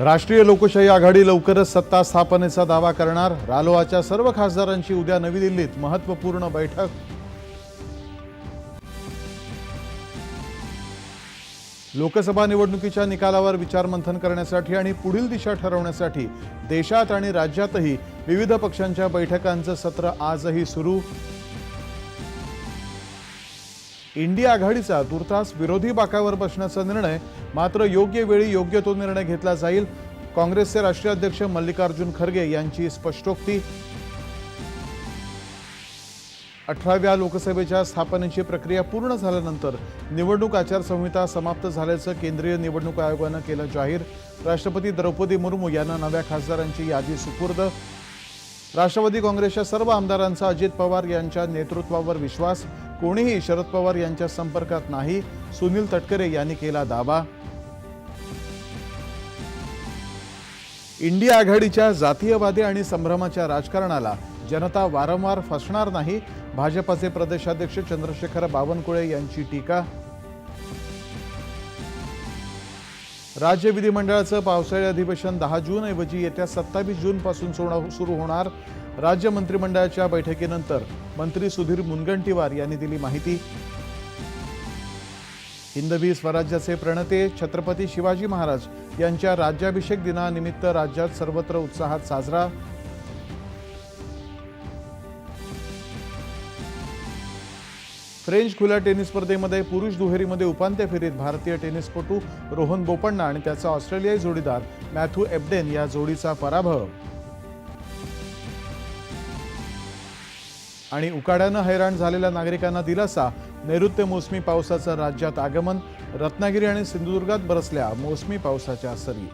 राष्ट्रीय लोकशाही आघाडी लवकरच सत्ता स्थापनेचा दावा करणार. रालोआच्या सर्व खासदारांची उद्या नवी दिल्लीत महत्त्वपूर्ण बैठक. लोकसभा निवडणुकीच्या निकालावर विचारमंथन करण्यासाठी आणि पुढील दिशा ठरवण्यासाठी देशात आणि राज्यातही विविध पक्षांच्या बैठकांचं सत्र आजही सुरू. इंडिया आघाडीचा तुर्तास विरोधी बाकावर बसण्याचा निर्णय मात्र योग्य वेळी योग्य तो निर्णय घेतला जाईल. काँग्रेसचे राष्ट्रीय अध्यक्ष मल्लिकार्जुन खरगे यांची स्पष्टोक्ती. अठराव्या लोकसभेच्या स्थापनेची प्रक्रिया पूर्ण झाल्यानंतर निवडणूक आचारसंहिता समाप्त झाल्याचं केंद्रीय निवडणूक आयोगानं केलं जाहीर. राष्ट्रपती द्रौपदी मुर्मू यांना नव्या खासदारांची यादी सुपूर्द. राष्ट्रवादी काँग्रेसच्या सर्व आमदारांचा अजित पवार यांच्या नेतृत्वावर विश्वास. कोणीही शरद पवार यांच्या संपर्कात नाही. सुनील तटकरे यांनी केला दावा. इंडिया आघाडीच्या जातीयवादी आणि संभ्रमाच्या राजकारणाला जनता वारंवार फसणार नाही. भाजपाचे प्रदेशाध्यक्ष चंद्रशेखर बावनकुळे यांची टीका. राज्य विधिमंडळाचं पावसाळी अधिवेशन दहा जून ऐवजी येत्या सत्तावीस जून पासून सुरू होणार. राज्य मंत्रिमंडळाच्या बैठकीनंतर मंत्री सुधीर मुनगंटीवार यांनी दिली माहिती. हिंदवी स्वराज्याचे प्रणते छत्रपती शिवाजी महाराज यांच्या राज्याभिषेक दिनानिमित्त राज्यात सर्वत्र उत्साहात साजरा. फ्रेंच खुल्या टेनिस स्पर्धेमध्ये पुरुष दुहेरीमध्ये उपांत्य फेरीत भारतीय टेनिसपटू रोहन बोपण्णा आणि त्याचा ऑस्ट्रेलियाई जोडीदार मॅथ्यू एबडेन या जोडीचा पराभव. आणि उकाड्यानं हैराण झालेल्या नागरिकांना दिलासा. नैऋत्य मोसमी पावसाचं राज्यात आगमन. रत्नागिरी आणि सिंधुदुर्गात बरसल्या मोसमी पावसाच्या सरी.